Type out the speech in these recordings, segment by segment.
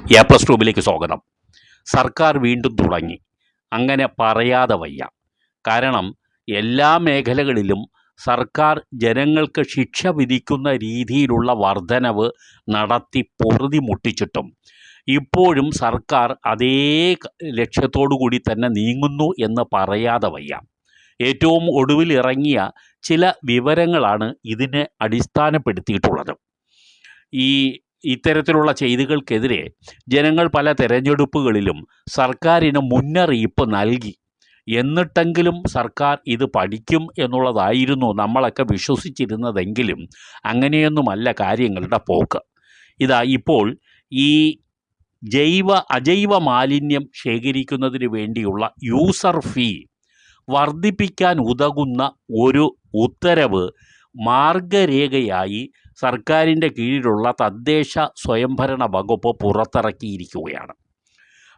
A plus ട്യൂബിലേക്ക് സ്വാഗതം. സർക്കാർ വീണ്ടും തുടങ്ങി. അങ്ങനെ പറയാതെ വയ്യ. കാരണം എല്ലാ മേഖലകളിലും സർക്കാർ ജനങ്ങൾക്ക് ശിക്ഷ വിധിക്കുന്ന രീതിയിലുള്ള വർധനവ് നടത്തി പൊറുതി മുട്ടിച്ചിട്ടും ഇപ്പോഴും സർക്കാർ അതേ ലക്ഷ്യത്തോടു കൂടി തന്നെ നീങ്ങുന്നു എന്ന് പറയാതെ വയ്യ. ഏറ്റവും ഒടുവിൽ ഇറങ്ങിയ ചില വിവരങ്ങളാണ് ഇതിനെ അടിസ്ഥാനപ്പെടുത്തിയിട്ടുള്ളത്. ഈ ഇത്തരത്തിലുള്ള ചെയ്തികൾക്കെതിരെ ജനങ്ങൾ പല തെരഞ്ഞെടുപ്പുകളിലും സർക്കാരിന് മുന്നറിയിപ്പ് നൽകി. എന്നിട്ടെങ്കിലും സർക്കാർ ഇത് പഠിക്കും എന്നുള്ളതായിരുന്നു നമ്മളൊക്കെ വിശ്വസിച്ചിരുന്നതെങ്കിലും അങ്ങനെയൊന്നുമല്ല കാര്യങ്ങളുടെ പോക്ക്. ഇതാ ഇപ്പോൾ ഈ ജൈവ അജൈവ മാലിന്യം ശേഖരിക്കുന്നതിന് വേണ്ടിയുള്ള യൂസർ ഫീ വർദ്ധിപ്പിക്കാൻ ഉതകുന്ന ഒരു ഉത്തരവ് മാർഗരേഖയായി സർക്കാരിന്റെ കീഴിലുള്ള തദ്ദേശ സ്വയംഭരണ വകുപ്പ് പുറത്തിറക്കിയിരിക്കുകയാണ്.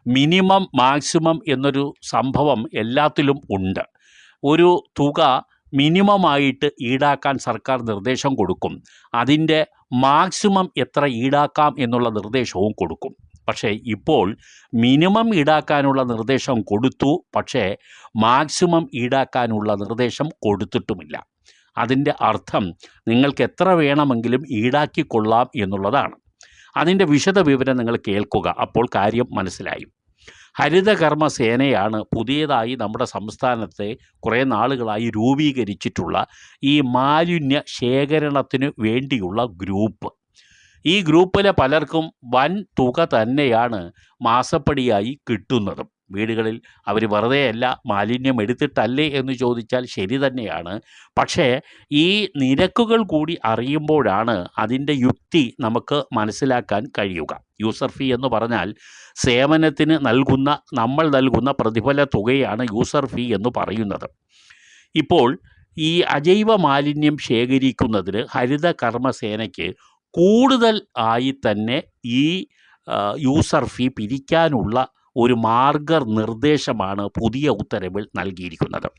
മിനിമം മാക്സിമം എന്നൊരു സംഭവം എല്ലാത്തിലും ഉണ്ട്. ഒരു തുക മിനിമമായിട്ട് ഈടാക്കാൻ സർക്കാർ നിർദ്ദേശം കൊടുക്കും. അതിന്റെ മാക്സിമം എത്ര ഈടാക്കാം എന്നുള്ള നിർദ്ദേശവും കൊടുക്കും. പക്ഷേ ഇപ്പോൾ മിനിമം ഈടാക്കാനുള്ള നിർദ്ദേശം കൊടുത്തു പക്ഷേ മാക്സിമം ഈടാക്കാനുള്ള നിർദ്ദേശം കൊടുത്തിട്ടുമില്ല. അതിന്റെ അർത്ഥം നിങ്ങൾക്ക് എത്ര വേണമെങ്കിലും ഈടാക്കിക്കൊള്ളാം എന്നുള്ളതാണ്. അതിന്റെ വിശദ വിവരം നിങ്ങൾ കേൾക്കുക. അപ്പോൾ കാര്യം മനസ്സിലായി. ഹരിതകർമ്മ സേനയാണ് പുതിയതായി നമ്മുടെ സംസ്ഥാനത്തെ കുറേ നാളുകളായി രൂപീകരിച്ചിട്ടുള്ള ഈ മാലിന്യ ശേഖരണത്തിന് വേണ്ടിയുള്ള ഗ്രൂപ്പ്. ഈ ഗ്രൂപ്പിലെ പലർക്കും വൻ തുക തന്നെയാണ് മാസപ്പടിയായി കിട്ടുന്നതും. വീടുകളിൽ അവർ വെറുതെയല്ല മാലിന്യം എടുത്തിട്ടല്ലേ എന്ന് ചോദിച്ചാൽ ശരി തന്നെയാണ്. പക്ഷേ ഈ നിരക്കുകൾ കൂടി അറിയുമ്പോഴാണ് അതിന്റെ യുക്തി നമുക്ക് മനസ്സിലാക്കാൻ കഴിയുക. യൂസർ ഫീ എന്ന് പറഞ്ഞാൽ സേവനത്തിന് നൽകുന്ന നമ്മൾ നൽകുന്ന പ്രതിഫല തുകയാണ് യൂസർ ഫീ എന്ന് പറയുന്നത്. ഇപ്പോൾ ഈ അജൈവ മാലിന്യം ശേഖരിക്കുന്നതിന് ഹരിത കർമ്മസേനയ്ക്ക് കൂടുതൽ ആയി തന്നെ ഈ യൂസർ ഫീ പിരിക്കാനുള്ള ഒരു മാർഗനിർദ്ദേശമാണ് പുതിയ ഉത്തരവിൽ നൽകിയിരിക്കുന്നത്.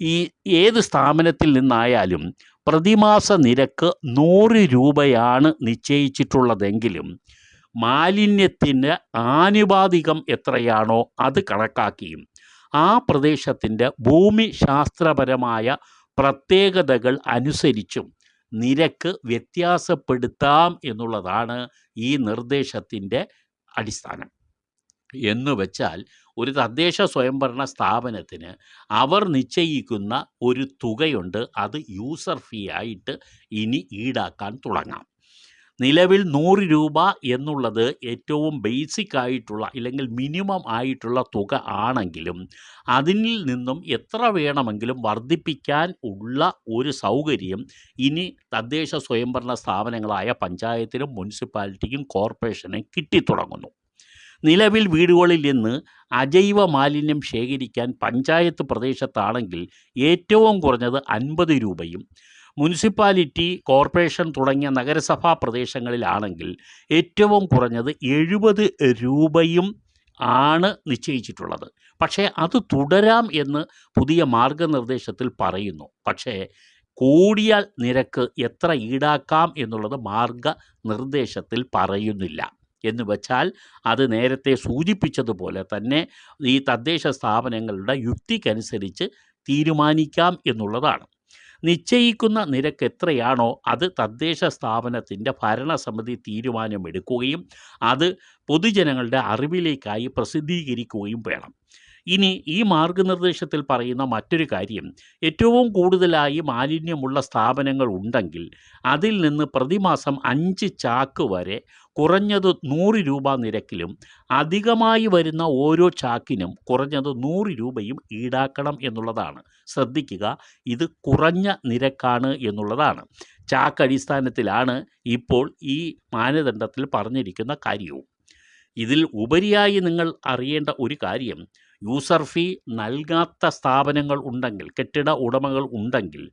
ഈ ഏത് സ്ഥാപനത്തിൽ നിന്നായാലും പ്രതിമാസ നിരക്ക് നൂറ് രൂപയാണ് നിശ്ചയിച്ചിട്ടുള്ളതെങ്കിലും മാലിന്യത്തിന് ആനുപാതികം എത്രയാണോ അത് കണക്കാക്കിയും ആ പ്രദേശത്തിന്റെ ഭൂമിശാസ്ത്രപരമായ പ്രത്യേകതകൾ അനുസരിച്ചും നിരക്ക് വ്യത്യാസപ്പെടുത്താം എന്നുള്ളതാണ് ഈ നിർദ്ദേശത്തിന്റെ അടിസ്ഥാനം. എന്ന് വെച്ചാൽ ഒരു തദ്ദേശ സ്വയംഭരണ സ്ഥാപനത്തിന് അവർ നിശ്ചയിക്കുന്ന ഒരു തുകയുണ്ട് അത് യൂസർ ഫീ ആയിട്ട് ഇനി ഈടാക്കാൻ തുടങ്ങാം. നിലവിൽ നൂറ് രൂപ എന്നുള്ളത് ഏറ്റവും ബേസിക് ആയിട്ടുള്ള അല്ലെങ്കിൽ മിനിമം ആയിട്ടുള്ള തുക ആണെങ്കിലും അതിൽ നിന്നും എത്ര വേണമെങ്കിലും വർദ്ധിപ്പിക്കാൻ ഉള്ള ഒരു സൗകര്യം ഇനി തദ്ദേശ സ്വയംഭരണ സ്ഥാപനങ്ങളായ പഞ്ചായത്തിനും മുനിസിപ്പാലിറ്റിക്കും കോർപ്പറേഷനും കിട്ടിത്തുടങ്ങുന്നു. നിലവിൽ വീടുകളിൽ നിന്ന് അജൈവ മാലിന്യം ശേഖരിക്കാൻ പഞ്ചായത്ത് പ്രദേശത്താണെങ്കിൽ ഏറ്റവും കുറഞ്ഞത് അൻപത് രൂപയും മുനിസിപ്പാലിറ്റി കോർപ്പറേഷൻ തുടങ്ങിയ നഗരസഭാ പ്രദേശങ്ങളിലാണെങ്കിൽ ഏറ്റവും കുറഞ്ഞത് എഴുപത് രൂപയും ആണ് നിശ്ചയിച്ചിട്ടുള്ളത്. പക്ഷേ അത് തുടരാം എന്ന് പുതിയ മാർഗനിർദ്ദേശത്തിൽ പറയുന്നു. പക്ഷേ കൂടിയ നിരക്ക് എത്ര ഈടാക്കാം എന്നുള്ളത് മാർഗനിർദ്ദേശത്തിൽ പറയുന്നില്ല. എന്ന് വെച്ചാൽ അത് നേരത്തെ സൂചിപ്പിച്ചതുപോലെ തന്നെ ഈ തദ്ദേശ സ്ഥാപനങ്ങളുടെ യുക്തിക്കനുസരിച്ച് തീരുമാനിക്കാം എന്നുള്ളതാണ്. നിശ്ചയിക്കുന്ന നിരക്ക് എത്രയാണോ അത് തദ്ദേശ സ്ഥാപനത്തിന്റെ ഭരണസമിതി തീരുമാനമെടുക്കുകയും അത് പൊതുജനങ്ങളുടെ അറിവിലേക്കായി പ്രസിദ്ധീകരിക്കുകയും വേണം. ഇനി ഈ മാർഗനിർദ്ദേശത്തിൽ പറയുന്ന മറ്റൊരു കാര്യം ഏറ്റവും കൂടുതലായി മാലിന്യമുള്ള സ്ഥാപനങ്ങൾ ഉണ്ടെങ്കിൽ അതിൽ നിന്ന് പ്രതിമാസം അഞ്ച് ചാക്ക് വരെ കുറഞ്ഞത് നൂറ് രൂപ നിരക്കിലും അധികമായി വരുന്ന ഓരോ ചാക്കിനും കുറഞ്ഞത് നൂറ് രൂപയും ഈടാക്കണം എന്നുള്ളതാണ്. ശ്രദ്ധിക്കുക ഇത് കുറഞ്ഞ നിരക്കാണ് എന്നുള്ളതാണ്. ചാക്ക് അടിസ്ഥാനത്തിലാണ് ഇപ്പോൾ ഈ മാനദണ്ഡത്തിൽ പറഞ്ഞിരിക്കുന്ന കാര്യവും. ഇതിൽ ഉപരിയായി നിങ്ങൾ അറിയേണ്ട ഒരു കാര്യം യൂസർ ഫീ നൽകാത്ത സ്ഥാപനങ്ങൾ ഉണ്ടെങ്കിൽ കെട്ടിട ഉടമകൾ ഉണ്ടെങ്കിൽ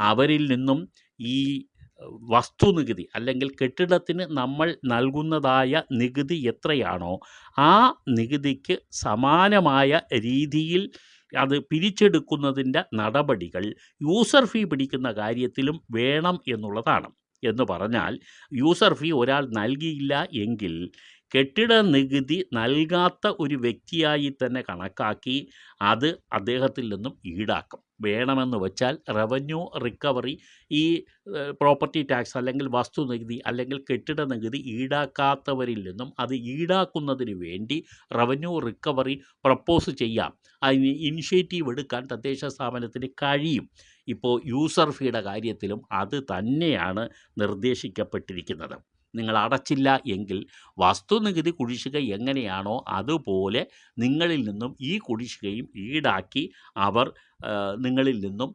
അവരിൽ നിന്നും ഈ വസ്തു വസ്തുനികുതി അല്ലെങ്കിൽ കെട്ടിടത്തിന് നമ്മൾ നൽകുന്നതായ നികുതി എത്രയാണോ ആ നികുതിക്ക് സമാനമായ രീതിയിൽ അത് പിരിച്ചെടുക്കുന്നതിന്റെ നടപടികൾ യൂസർ ഫീ പിടിക്കുന്ന കാര്യത്തിലും വേണം എന്നുള്ളതാണ്. എന്ന് പറഞ്ഞാൽ യൂസർ ഫീ ഒരാൾ നൽകിയില്ല എങ്കിൽ കെട്ടിട നികുതി നൽകാത്ത ഒരു വ്യക്തിയായി തന്നെ കണക്കാക്കി അത് അദ്ദേഹത്തിൽ നിന്നും ഈടാക്കും. വേണമെന്ന് വെച്ചാൽ റവന്യൂ റിക്കവറി ഈ പ്രോപ്പർട്ടി ടാക്സ് അല്ലെങ്കിൽ വസ്തു നികുതി അല്ലെങ്കിൽ കെട്ടിട നികുതി ഈടാക്കാത്തവരിൽ നിന്നും അത് ഈടാക്കുന്നതിന് വേണ്ടി റവന്യൂ റിക്കവറി പ്രപ്പോസ് ചെയ്യാം. അതിന് ഇനിഷ്യേറ്റീവ് എടുക്കാൻ തദ്ദേശ സ്ഥാപനത്തിന് കഴിയും. ഇപ്പോൾ യൂസർ ഫീയുടെ കാര്യത്തിലും അത് തന്നെയാണ് നിർദ്ദേശിക്കപ്പെട്ടിരിക്കുന്നത്. നിങ്ങൾ അടച്ചില്ല എങ്കിൽ വസ്തുനികുതി കുടിശ്ശിക എങ്ങനെയാണോ അതുപോലെ നിങ്ങളിൽ നിന്നും ഈ കുടിശ്ശികയും ഈടാക്കി അവർ നിങ്ങളിൽ നിന്നും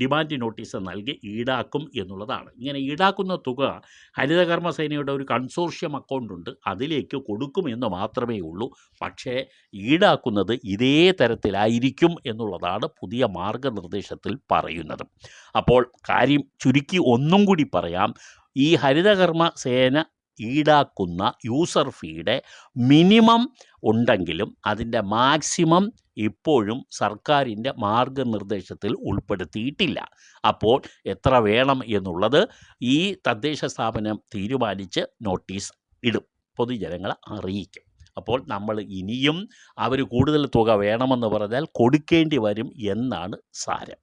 ഡിമാൻഡ് നോട്ടീസ് നൽകി ഈടാക്കും എന്നുള്ളതാണ്. ഇങ്ങനെ ഈടാക്കുന്ന തുക ഹരിതകർമ്മ സേനയുടെ ഒരു കൺസോർഷ്യം അക്കൗണ്ട് ഉണ്ട് അതിലേക്ക് കൊടുക്കുമെന്ന് മാത്രമേ ഉള്ളൂ. പക്ഷേ ഈടാക്കുന്നത് ഇതേ തരത്തിലായിരിക്കും എന്നുള്ളതാണ് പുതിയ മാർഗനിർദ്ദേശത്തിൽ പറയുന്നത്. അപ്പോൾ കാര്യം ചുരുക്കി ഒന്നും കൂടി പറയാം. ഈ ഹരിതകർമ്മ സേന ഈടാക്കുന്ന യൂസർ ഫീയുടെ മിനിമം ഉണ്ടെങ്കിലും അതിന്റെ മാക്സിമം ഇപ്പോഴും സർക്കാരിന്റെ മാർഗനിർദ്ദേശത്തിൽ ഉൾപ്പെടുത്തിയിട്ടില്ല. അപ്പോൾ എത്ര വേണം എന്നുള്ളത് ഈ തദ്ദേശ സ്ഥാപനം തീരുമാനിച്ച് നോട്ടീസ് ഇടും. പൊതുജനങ്ങളെ അറിയിക്കും. അപ്പോൾ നമ്മൾ ഇനിയും അവർ കൂടുതൽ തുക വേണമെന്ന് പറഞ്ഞാൽ കൊടുക്കേണ്ടി വരും എന്നാണ് സാരം.